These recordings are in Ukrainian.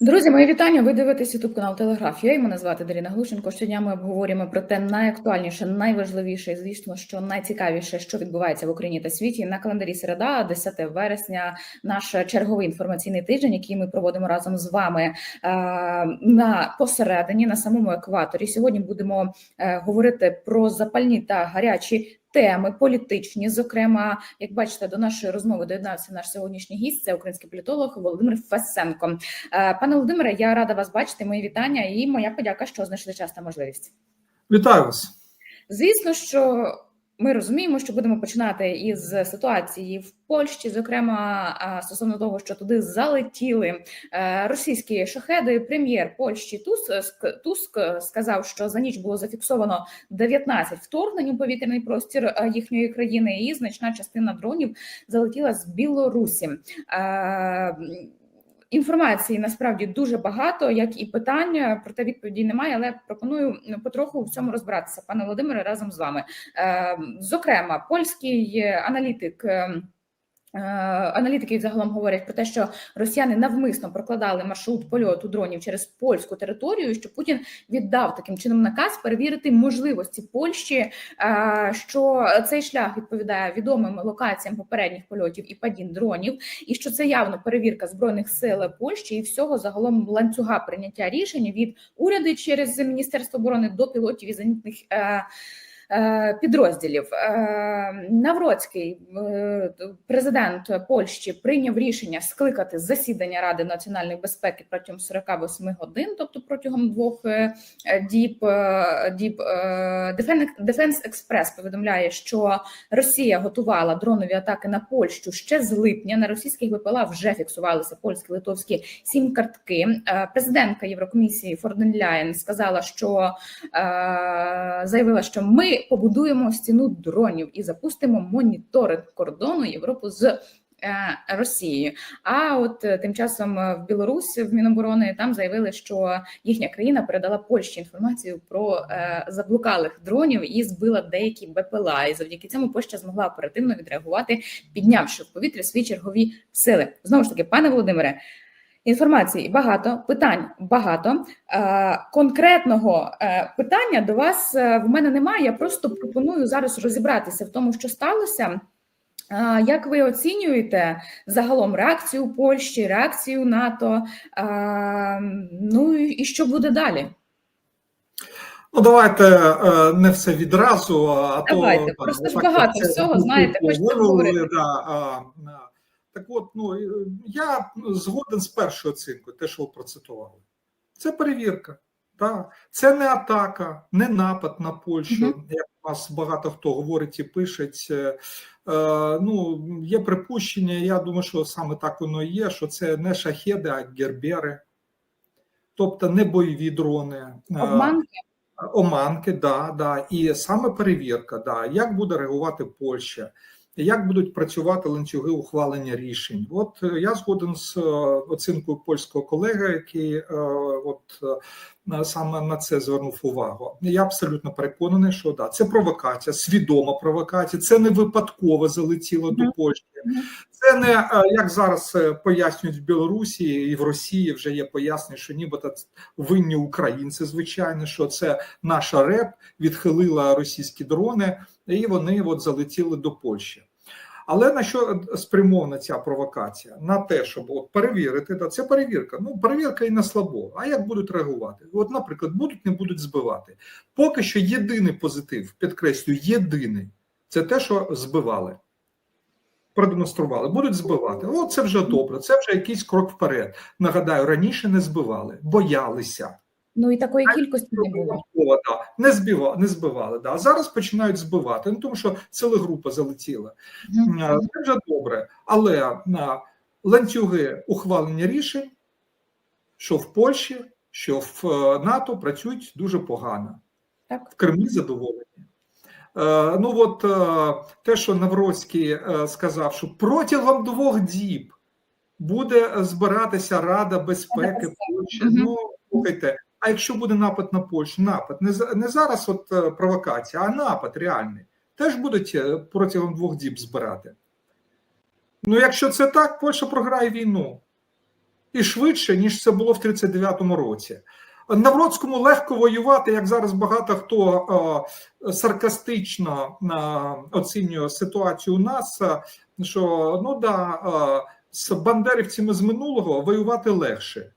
Друзі, мої вітання. Ви дивитесь ютуб канал Телеграф. Я мене звати Даріна Глушенко. Щодня ми обговорюємо про те найактуальніше, найважливіше, і, звісно, що найцікавіше, що відбувається в Україні та світі. На календарі середа, 10 вересня, наш черговий інформаційний тиждень, який ми проводимо разом з вами е, на посередині на самому екваторі. Сьогодні будемо е, говорити про запальні та гарячі. Теми політичні, зокрема, як бачите, до нашої розмови доєднався наш сьогоднішній гість. Це український політолог Володимир Фесенко. Е, Пане Володимире, я рада вас бачити. Мої вітання і моя подяка, що знайшли час та можливість. Вітаю вас. Звісно, що ми розуміємо, що будемо починати із ситуації в Польщі, зокрема стосовно того, що туди залетіли е, російські шахеди. Прем'єр Польщі Туск, Туск сказав, що за ніч було зафіксовано 19 вторгнень у повітряний простір е, їхньої країни, і значна частина дронів залетіла з Білорусі. Е, Інформації насправді дуже багато, як і питань, проте відповіді немає. Але пропоную ну, потроху в цьому розбиратися, пане Володимире, разом з вами. Е, Зокрема, польський аналітик. Е, Е, Аналітики загалом говорять про те, що росіяни навмисно прокладали маршрут польоту дронів через польську територію. Що Путін віддав таким чином наказ перевірити можливості Польщі, е, що цей шлях відповідає відомим локаціям попередніх польотів і падінь дронів, і що це явно перевірка збройних сил Польщі і всього загалом ланцюга прийняття рішень від уряду через міністерство оборони до пілотів і зенітних. Е, Підрозділів Навроцький, президент Польщі, прийняв рішення скликати засідання Ради національної безпеки протягом 48 годин, тобто протягом двох діб. Діб Дефенс Експрес повідомляє, що Росія готувала дронові атаки на Польщу ще з липня. На російських ВПЛА вже фіксувалися польські литовські сім картки. Президентка Єврокомісії Форденляєн сказала, що заявила, що ми побудуємо стіну дронів і запустимо моніторинг кордону Європи з. Росією, а от тим часом в Білорусі в Міноборони там заявили, що їхня країна передала Польщі інформацію про е, заблукалих дронів і збила деякі БПЛА. І завдяки цьому Польща змогла оперативно відреагувати, піднявши в повітря свої чергові сили. Знову ж таки, пане Володимире. Інформації багато, питань багато. Е, конкретного е, питання до вас е, в мене немає. Я просто пропоную зараз розібратися в тому, що сталося. Як ви оцінюєте загалом реакцію Польщі, реакцію НАТО? Ну і що буде далі? Ну, давайте не все відразу, а давайте. то просто ж багато всього знаєте, хочете говорити. Да, так от, ну я згоден з першою оцінкою, те, що ви процитували. Це перевірка. Так. Це не атака, не напад на Польщу, mm -hmm. як у нас багато хто говорить і пише. Е, ну, Є припущення, я думаю, що саме так воно і є, що це не шахеди, а гербери, тобто не бойові дрони. Обманки. Оманки, да, да, і саме перевірка, да, як буде реагувати Польща, як будуть працювати ланцюги ухвалення рішень? От е, я згоден з е, оцінкою польського колеги, який е, от саме на це звернув увагу. Я абсолютно переконаний, що да, це провокація, свідома провокація, це не випадково залетіло до Польщі. Це не як зараз пояснюють в Білорусі і в Росії вже є пояснення, що нібито винні українці, звичайно, що це наша РЕП відхилила російські дрони, і вони от залетіли до Польщі. Але на що спрямована ця провокація? На те, щоб от перевірити, да, це перевірка. Ну, перевірка і на слабо. А як будуть реагувати? От, наприклад, будуть, не будуть збивати. Поки що єдиний позитив, підкреслюю, єдиний це те, що збивали. Продемонстрували, будуть збивати. О, це вже добре, це вже якийсь крок вперед. Нагадаю, раніше не збивали, боялися. Ну і такої кількості не було. Да. Не збивали, не збивали. Да. Зараз починають збивати, ну тому що ціла група залетіла. -hmm. Це вже добре. Але на ланцюги ухвалення рішень, що в Польщі, що в е, НАТО працюють дуже погано. Так. В Кремлі задоволені. Е, ну от е, те, що Навроцький сказав, що протягом двох діб буде збиратися Рада безпеки Польщі. Ну, слухайте. А якщо буде напад на Польщу, напад не не зараз, от е, провокація, а напад реальний, теж будуть е, протягом двох діб збирати. Ну, якщо це так, Польща програє війну. і швидше, ніж це було в 39-му році. На Вроцькому легко воювати, як зараз багато хто е, саркастично е, оцінює ситуацію у нас. е, Що ну да, е, з бандерівцями з минулого воювати легше,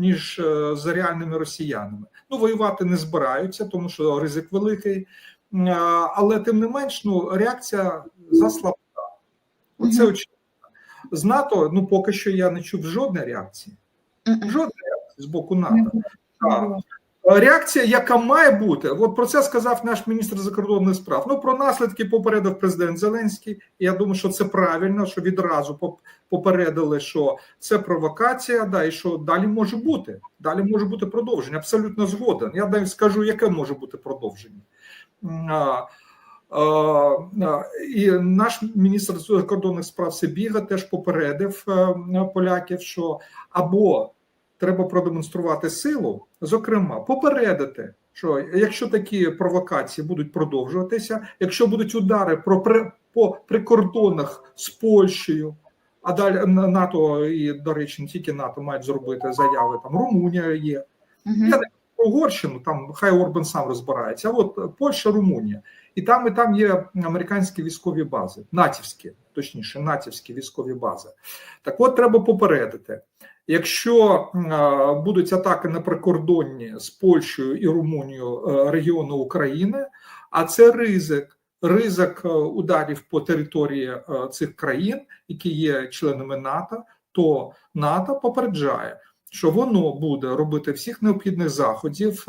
ніж е, з реальними росіянами. Ну, воювати не збираються, тому що ризик великий. Е, Але тим не менш, ну реакція заслабка. Оце очевидно. З НАТО, ну поки що я не чув жодної реакції. Жодної реакції з боку НАТО. Було. Реакція, яка має бути, от про це сказав наш міністр закордонних справ. Ну про наслідки попередив президент Зеленський. Я думаю, що це правильно, що відразу поп- попередили, що це провокація, да, і що далі може бути. Далі може бути продовження. Абсолютно згоден. Я навіть скажу, яке може бути продовження. І наш міністр закордонних справ Сибіга теж попередив е, поляків, що або треба продемонструвати силу, зокрема, попередити, що якщо такі провокації будуть продовжуватися, якщо будуть удари про при, по прикордонах з Польщею, а далі НАТО і, до речі, не тільки НАТО мають зробити заяви. Там Румунія є. Мгм. Я не про Угорщину, там хай Орбан сам розбирається. А от Польща, Румунія. І там, і там є американські військові бази, натівські, точніше, натівські військові бази. Так от треба попередити. Якщо будуть атаки на прикордонні з Польщею і Румунією е, регіону України, а це ризик, ризик е, ударів по території е, цих країн, які є членами НАТО, то НАТО попереджає, що воно буде робити всіх необхідних заходів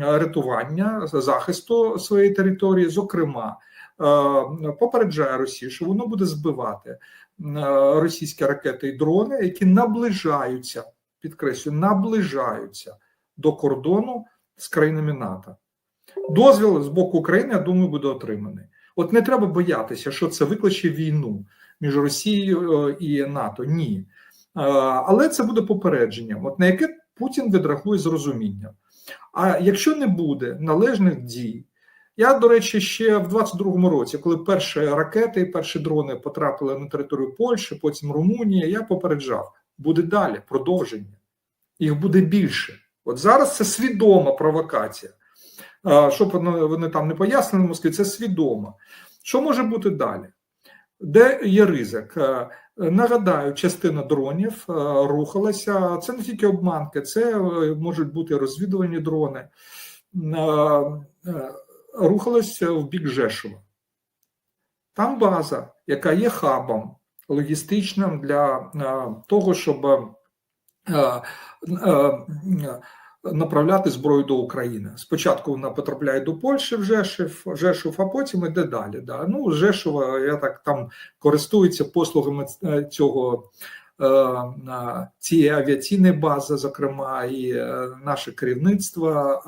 рятування захисту своєї території, зокрема. Попереджає Росію, що воно буде збивати російські ракети і дрони, які наближаються, підкреслюю, наближаються до кордону з країнами НАТО. Дозвіл з боку України, я думаю, буде отриманий. От не треба боятися, що це викличе війну між Росією е, і НАТО. Ні. Е, Але це буде попередженням, от на яке Путін відрахує з розумінням. А якщо не буде належних дій, я, до речі, ще в 22-му році, коли перші ракети перші дрони потрапили на територію Польщі, потім Румунії, я попереджав, буде далі продовження. Їх буде більше. От зараз це свідома провокація. Щоб вони, там не пояснили в Москві, це свідомо. Що може бути далі? Де є ризик? Е, Нагадаю, частина дронів е, рухалася. Це не тільки обманки, це е, можуть бути розвідувальні дрони. Е, в бік Жешова. Там база, яка є хабом логістичним для е, того, щоб е, е, направляти зброю до України. Спочатку вона потрапляє до Польщі в Жешов, Жешов, а потім іде далі. Да. Ну, Жешова я так там користується послугами цього. Цієї авіаційної бази, зокрема, і наше керівництво.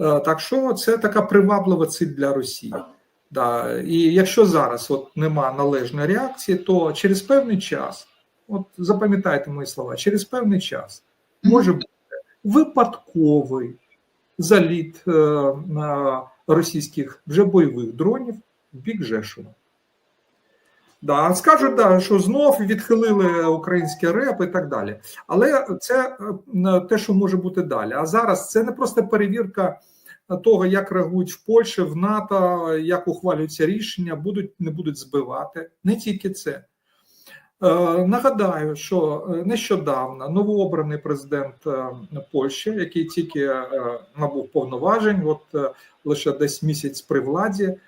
Е, е, Так що це така приваблива ціль для Росії. Да. І якщо зараз от нема належної реакції, то через певний час, от запам'ятайте мої слова, через певний час може бути випадковий заліт е, на російських вже бойових дронів в бік Жешова. Да, скажуть, да, що знов відхилили український реп і так далі. Але це е, те, що може бути далі. А зараз це не просто перевірка того, як реагують в Польщі, в НАТО, як ухвалюються рішення, будуть не будуть збивати. Не тільки це. Е, Нагадаю, що е, нещодавно новообраний президент е, Польщі, який тільки е, набув повноважень, от е, лише десь місяць при владі, е,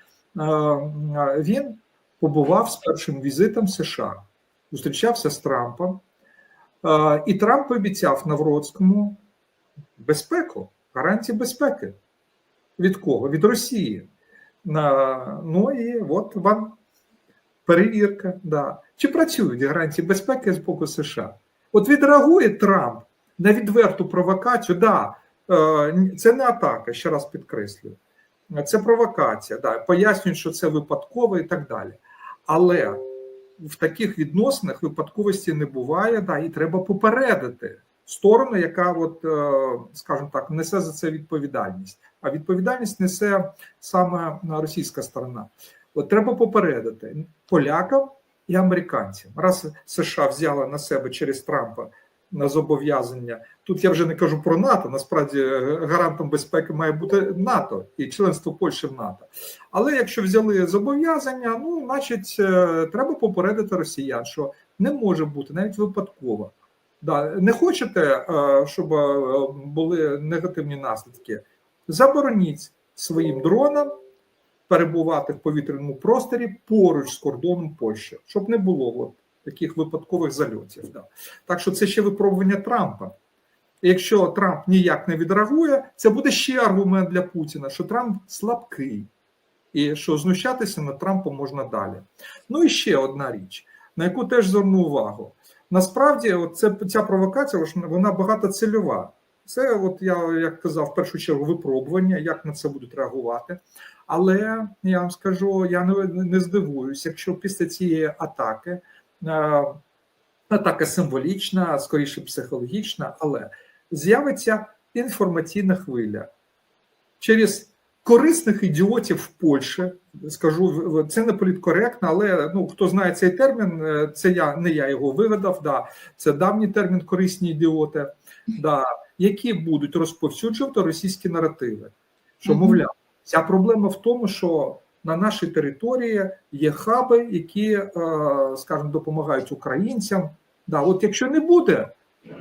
він побував з першим візитом США, зустрічався з Трампом, і Трамп обіцяв Навроцькому безпеку, гарантії безпеки. Від кого? Від Росії. Ну і от вам перевірка. Да. Чи працюють гарантії безпеки з боку США? От відреагує Трамп на відверту провокацію. Да, е, це не атака, ще раз підкреслюю. Це провокація. Да, пояснюють, що це випадково і так далі. Але в таких відносинах випадковості не буває, да, і треба попередити сторону, яка, от, е, скажімо так, несе за це відповідальність. А відповідальність несе саме російська сторона. От треба попередити полякам і американцям. Раз США взяла на себе через Трампа на зобов'язання. Тут я вже не кажу про НАТО. Насправді е, гарантом безпеки має бути НАТО і членство Польщі в НАТО. Але якщо взяли зобов'язання, ну значить, е, треба попередити росіян, що не може бути навіть випадково. Да, не хочете, е, щоб були негативні наслідки? Забороніть своїм дронам перебувати в повітряному просторі поруч з кордоном Польщі, щоб не було таких випадкових зальотів. Да. Так що це ще випробування Трампа. Якщо Трамп ніяк не відреагує, це буде ще аргумент для Путіна, що Трамп слабкий, і що знущатися над Трампом можна далі. Ну і ще одна річ, на яку теж зверну увагу. Насправді, це ця провокація вона багатоцільова. Це, от я як казав, в першу чергу випробування, як на це будуть реагувати. Але я вам скажу, я не, не здивуюсь, якщо після цієї атаки атака символічна, скоріше психологічна, але з'явиться інформаційна хвиля через корисних ідіотів в Польщі. Скажу, це не політкоректно, але ну хто знає цей термін, е, це я не я його вигадав. Да, це давній термін корисні ідіоти, да, які будуть розповсюджувати російські наративи. Що, мовляв, ця проблема в тому, що на нашій території є хаби, які, е, скажімо, допомагають українцям. Да, от якщо не буде е,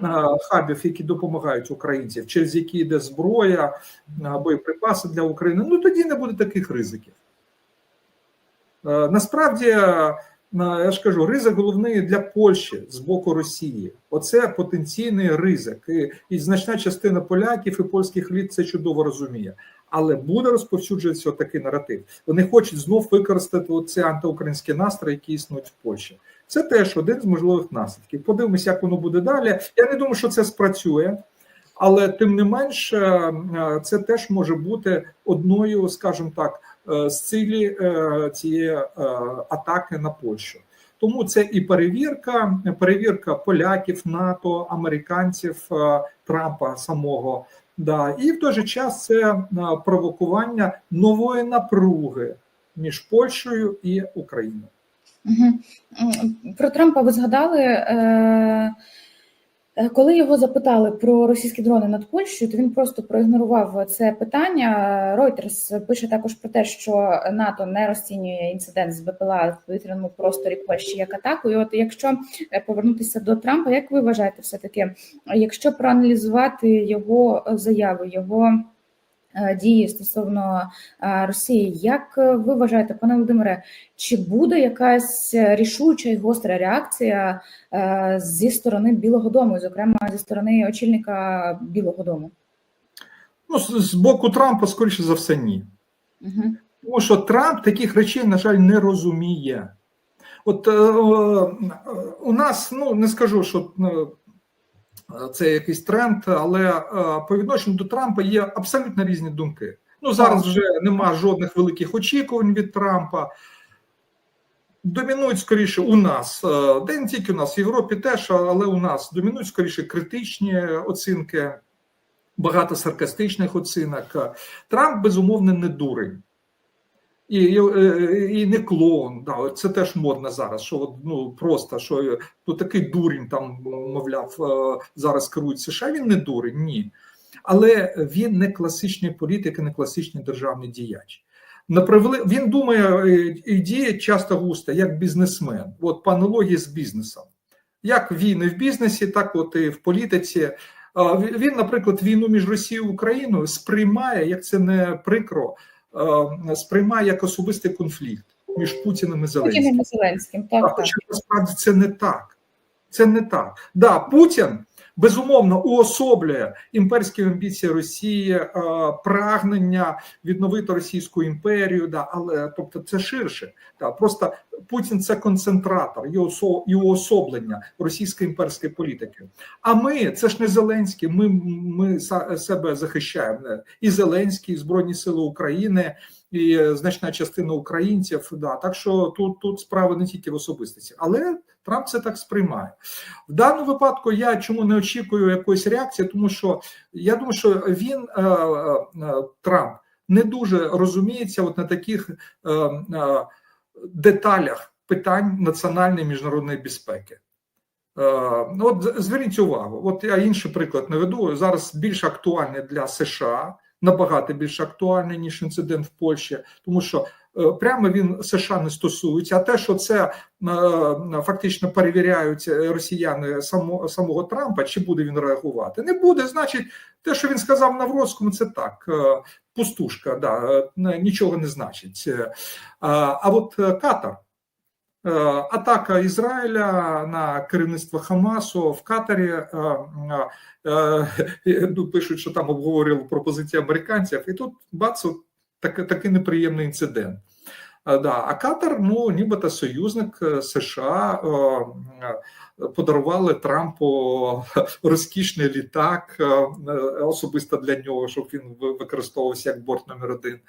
хабів, які допомагають українцям, через які йде зброя, е, боєприпаси для України, ну тоді не буде таких ризиків. Насправді, я ж кажу, ризик головний для Польщі з боку Росії. Оце потенційний ризик. І, і значна частина поляків і польських літ це чудово розуміє. Але буде розповсюджуватися такий наратив. Вони хочуть знов використати оці антиукраїнські настрої, які існують в Польщі. Це теж один з можливих наслідків. Подивимося, як воно буде далі. Я не думаю, що це спрацює, але тим не менш, це теж може бути одною, скажімо так, з цілі цієї атаки на Польщу. Тому це і перевірка, перевірка поляків, НАТО, американців, Трампа самого. Да, і в той же час це провокування нової напруги між Польщею і Україною. Угу. Про Трампа ви згадали. Е- коли його запитали про російські дрони над Польщею, то він просто проігнорував це питання. Reuters пише також про те, що НАТО не розцінює інцидент з БПЛА в повітряному просторі Польщі як атаку. І От якщо повернутися до Трампа, як ви вважаєте, все таки, якщо проаналізувати його заяву, його дії стосовно Росії, як ви вважаєте, пане Володимире, чи буде якась рішуча і гостра реакція зі сторони Білого Дому, зокрема зі сторони очільника Білого Дому? Ну, з боку Трампа, скоріше за все, ні. Угу. Тому що Трамп таких речей, на жаль, не розуміє. От е, у нас, ну не скажу, що це якийсь тренд, але по відношенню до Трампа є абсолютно різні думки. Ну зараз вже нема жодних великих очікувань від Трампа. Домінують скоріше у нас, де не тільки у нас, в Європі теж, але у нас домінують скоріше критичні оцінки, багато саркастичних оцінок. Трамп, безумовно, не дурень. І і не клоун, да, це теж модно зараз. Що ну просто що ну, такий дурень там, мовляв, зараз керують США. Він не дурень, ні. Але він не класичний політик, і не класичний державний діяч. Напривели, він думає і діє часто густо, як бізнесмен, от по аналогії з бізнесом. Як він в бізнесі, так от і в політиці. Він, наприклад, війну між Росією і Україною сприймає, як це не прикро сприймає як особистий конфлікт між Путіним і Зеленським. Путіним і Зеленським, так, так. Хоча насправді це не так. Це не так. Да, Путін безумовно уособлює імперські амбіції Росії, прагнення відновити Російську імперію. Да, але тобто це ширше. Да, просто Путін це концентратор, його його особлення російської імперської політики. А ми це ж не Зеленський. Ми ми себе захищаємо і Зеленський, і Збройні Сили України. І значна частина українців, да так що тут тут справа не тільки в особистості, але Трамп це так сприймає в даному випадку. Я чому не очікую якоїсь реакції, тому що я думаю, що він е, е, Трамп не дуже розуміється, от на таких е, деталях питань національної міжнародної безпеки. Ну, От зверніть увагу, от я інший приклад наведу. Зараз більш актуальне для США, набагато більш актуальне, ніж інцидент в Польщі, тому що прямо він США не стосується. А те, що це е, фактично перевіряють росіяни само, самого Трампа, чи буде він реагувати, не буде. Значить, те, що він сказав Навроцькому, це так. е, Пустушка, да, е, нічого не значить. Е, А от е, Катар, Е, атака Ізраїля на керівництво Хамасу в Катарі. е, е, е, Пишуть, що там обговорювали пропозиції американців, і тут бац, так, такий неприємний інцидент. Да. А Катар, ну нібито союзник е, США, е, е, подарували Трампу розкішний літак особисто для нього, щоб він використовувався як борт номер один.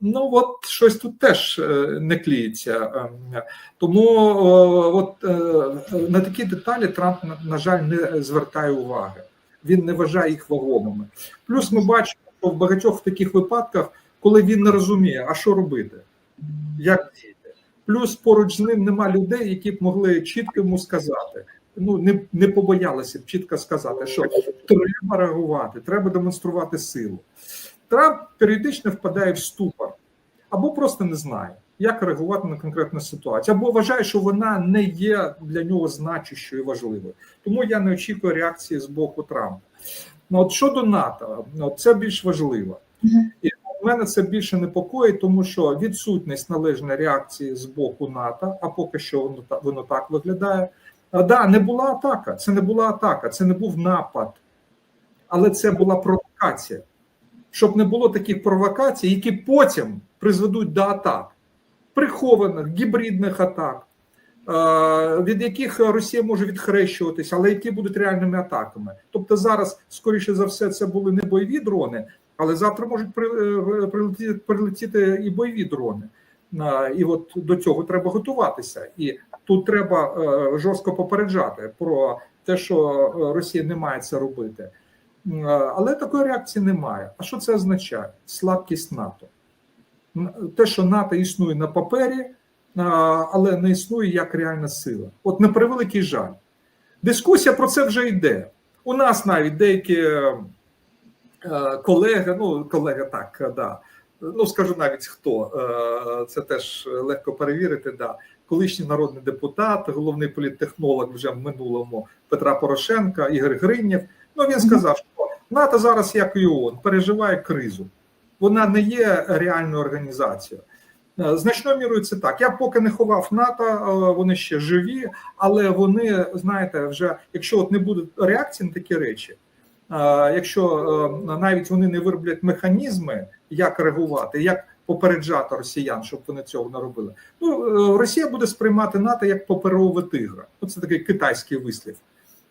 Ну от щось тут теж не кліється. Е, Тому от на такі деталі Трамп, на жаль, не звертає уваги. Він не вважає їх вагомими. Плюс ми бачимо, що в багатьох таких випадках, коли він не розуміє, а що робити, як діяти. Плюс поруч з ним нема людей, які б могли чітко йому сказати. Ну не, не побоялися б чітко сказати, що треба реагувати, треба демонструвати силу. Трамп періодично впадає в ступор або просто не знає, як реагувати на конкретну ситуацію, або вважає, що вона не є для нього значущою і важливою. Тому я не очікую реакції з боку Трампа. Ну, от щодо НАТО, ну, це більш важливо. І мене це більше непокоїть, тому що відсутність належної реакції з боку НАТО, а поки що воно воно так виглядає. А, да, не була атака. Це не була атака, це не був напад, але це була провокація. Щоб не було таких провокацій, які потім призведуть до атак, прихованих гібридних атак, е, від яких Росія може відхрещуватися, але які будуть реальними атаками. Тобто зараз, скоріше за все, це були не бойові дрони, але завтра можуть е, прилетіти, прилетіти і бойові дрони. І от до цього треба готуватися. І тут треба е, жорстко попереджати про те, що е, Росія не має це робити. Але такої реакції немає. А що це означає? Слабкість НАТО. Те, що НАТО існує на папері, але не існує як реальна сила. От на превеликий жаль. Дискусія про це вже йде. У нас навіть деякі е, колеги, ну, колеги так, е, да. Ну, скажу навіть хто, е, це теж легко перевірити. Да. Колишній народний депутат, головний політтехнолог вже в минулому Петра Порошенка, Ігор Гринєв. Ну він сказав, що НАТО зараз, як і ООН, переживає кризу. Вона не є реальною організацією. Значною мірою це так. Я поки не ховав НАТО, вони ще живі, але вони, знаєте, вже якщо от не буде реакції на такі речі, якщо е, навіть вони не вироблять механізми, як реагувати, як попереджати росіян, щоб вони цього не робили, ну е, Росія буде сприймати НАТО як паперового тигра. Ну, це такий китайський вислів.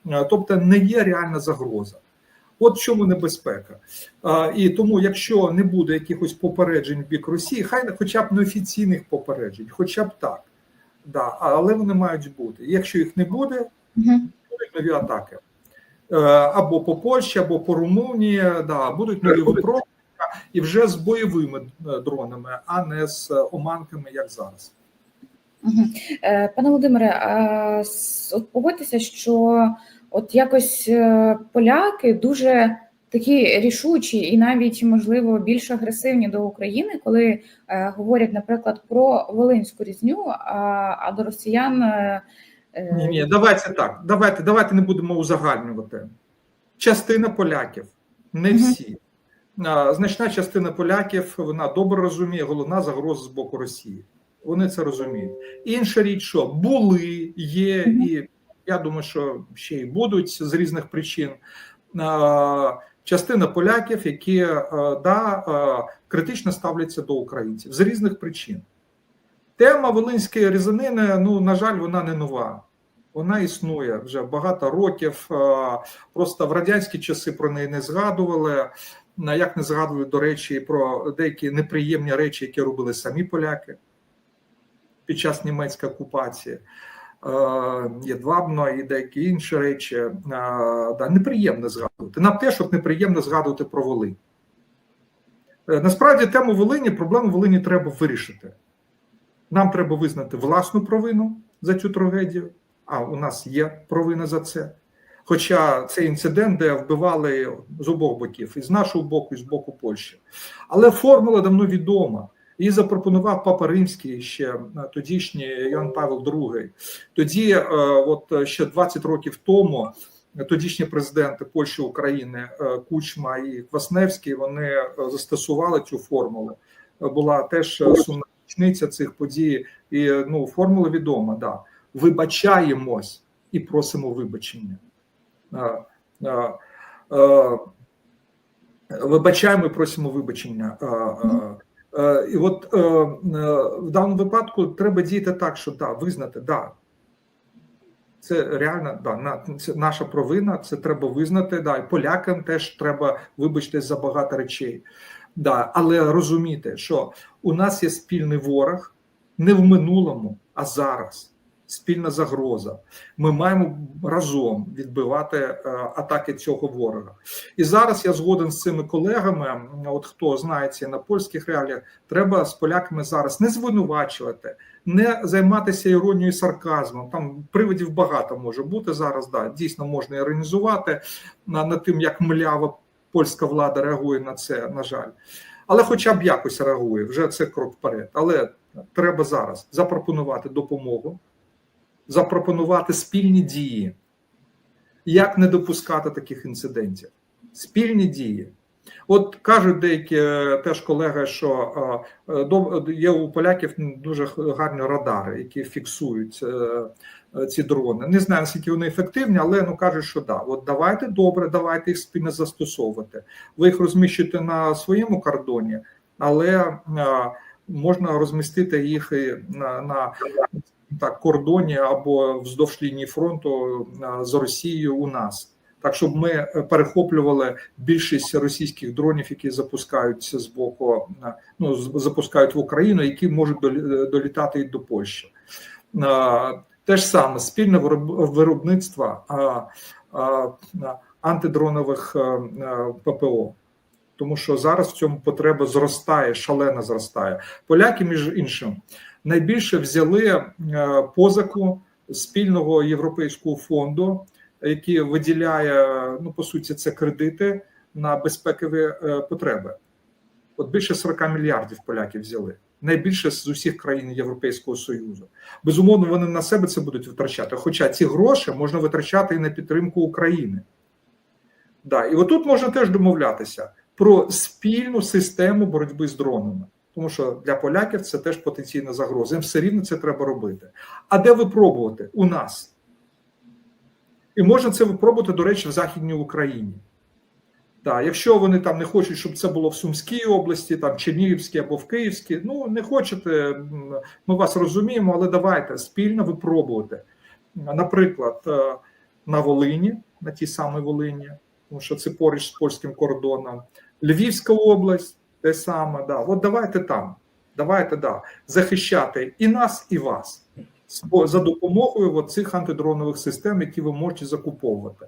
Е, Тобто не є реальна загроза. От в чому небезпека. А, І тому, якщо не буде якихось попереджень в бік Росії, хай хоча б неофіційних попереджень, хоча б так. Да, але вони мають бути. Якщо їх не буде, будуть нові атаки. Е, Або по Польщі, або по Румунії, да, будуть нові випробування і вже з бойовими е, дронами, а не з е, оманками, як зараз. Пане Володимире, от погодьтеся, що от якось поляки дуже такі рішучі і навіть можливо більш агресивні до України, коли говорять, наприклад, про волинську різню, а, а до росіян. Е, Ні, ні, давайте так. Давайте, давайте не будемо узагальнювати. Частина поляків, не всі. Значна частина поляків вона добре розуміє головна загроза з боку Росії. Вони це розуміють. Інша річ, що були, є, і я думаю, що ще й будуть з різних причин. Частина поляків, які е, да, е, критично ставляться до українців з різних причин. Тема волинської різанини, ну на жаль, вона не нова. Вона існує вже багато років. Е, Просто в радянські часи про неї не згадували. Як не згадували, до речі, про деякі неприємні речі, які робили самі поляки під час німецької окупації. Е, Єдвабно і деякі інші речі. Е, Да, неприємно згадувати. Нам теж от неприємно згадувати про Волинь. Насправді, тему Волині, проблему Волині треба вирішити. Нам треба визнати власну провину за цю трагедію. А у нас є провина за це. Хоча це інцидент, де вбивали з обох боків, і з нашого боку, і з боку Польщі. Але формула давно відома. Її запропонував Папа Римський ще е, тодішній Ян Павел II. Тоді, е, от е, ще 20 років тому, тодішні президенти Польщі України Кучма і Квасневський вони застосували цю формулу. Була теж сумна річниця цих подій, і ну формула відома. Да. Вибачаємось і просимо вибачення. Вибачаємо і просимо вибачення. І от е, е, в даному випадку треба діяти так, що да, визнати, да, це реально да, це наша провина, це треба визнати. Да, і полякам теж треба вибачитись за багато речей. Да, але розуміти, що у нас є спільний ворог не в минулому, а зараз. Спільна загроза. Ми маємо разом відбивати е, атаки цього ворога. І зараз я згоден з цими колегами. От хто знається на польських реаліях, треба з поляками зараз не звинувачувати, не займатися іронією, і сарказмом. Там приводів багато може бути зараз. Да, дійсно можна іронізувати на- над тим, як млява польська влада реагує на це, на жаль. Але хоча б якось реагує, вже це крок вперед. Але треба зараз запропонувати допомогу, запропонувати спільні дії, як не допускати таких інцидентів. Спільні дії. От кажуть деякі е, теж колеги, що е, є у поляків дуже гарні радари, які фіксують е, ці дрони. Не знаю, наскільки вони ефективні, але ну кажуть, що да. От давайте добре, давайте їх спільно застосовувати. Ви їх розміщуєте на своєму кордоні, але можна розмістити їх на, на так, кордоні або вздовж лінії фронту з Росією у нас. Так, щоб ми е, перехоплювали більшість російських дронів, які запускаються з боку, е, ну запускають в Україну, які можуть долі- долітати і до Польщі. Е, Те ж саме спільне вироб- виробництво е, е, антидронових е, е, ППО. Тому що зараз в цьому потреба зростає, шалено зростає. Поляки, між іншим, найбільше взяли е, позику спільного європейського фонду, який виділяє, ну по суті, це кредити на безпекові е, потреби. От більше 40 мільярдів поляків взяли. Найбільше з усіх країн Європейського Союзу. Безумовно, вони на себе це будуть витрачати. Хоча ці гроші можна витрачати і на підтримку України. Да, і отут можна теж домовлятися про спільну систему боротьби з дронами. Тому що для поляків це теж потенційна загроза. Їм все рівно це треба робити. А де випробувати? У нас. І можна це випробувати, до речі, в Західній Україні. Так, якщо вони там не хочуть, щоб це було в Сумській області, там Чернігівській або в Київській, ну не хочете, ми вас розуміємо, але давайте спільно випробувати. Наприклад, е, на Волині, на тій самій Волині, тому що це поруч з польським кордоном, Львівська область, те саме, да. От давайте там, давайте да, захищати і нас, і вас за допомогою цих антидронових систем, які ви можете закуповувати.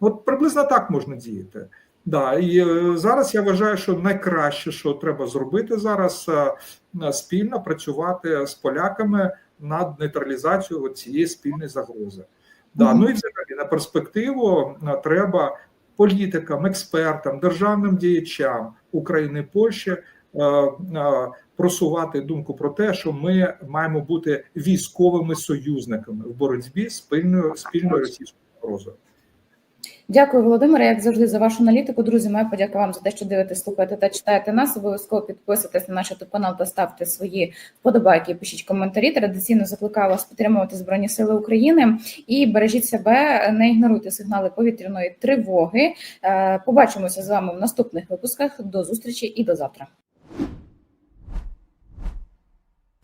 От приблизно так можна діяти. Да, і е, зараз я вважаю, що найкраще, що треба зробити зараз, е, е, спільно працювати з поляками над нейтралізацією цієї спільної загрози. Да, ну і взагалі на перспективу треба політикам, експертам, державним діячам України і Польщі просувати думку про те, що ми маємо бути військовими союзниками в боротьбі з спільною спільною російською загрозою. Дякую, Володимире, як завжди, за вашу аналітику. Друзі, моя подяка вам за те, що дивитесь, слухаєте та читаєте нас. Обов'язково підписуйтесь на наш youtube канал та ставте свої вподобайки. Пишіть коментарі. Традиційно закликаю вас підтримувати Збройні Сили України і бережіть себе, не ігноруйте сигнали повітряної тривоги. Е, Побачимося з вами в наступних випусках. До зустрічі і до завтра.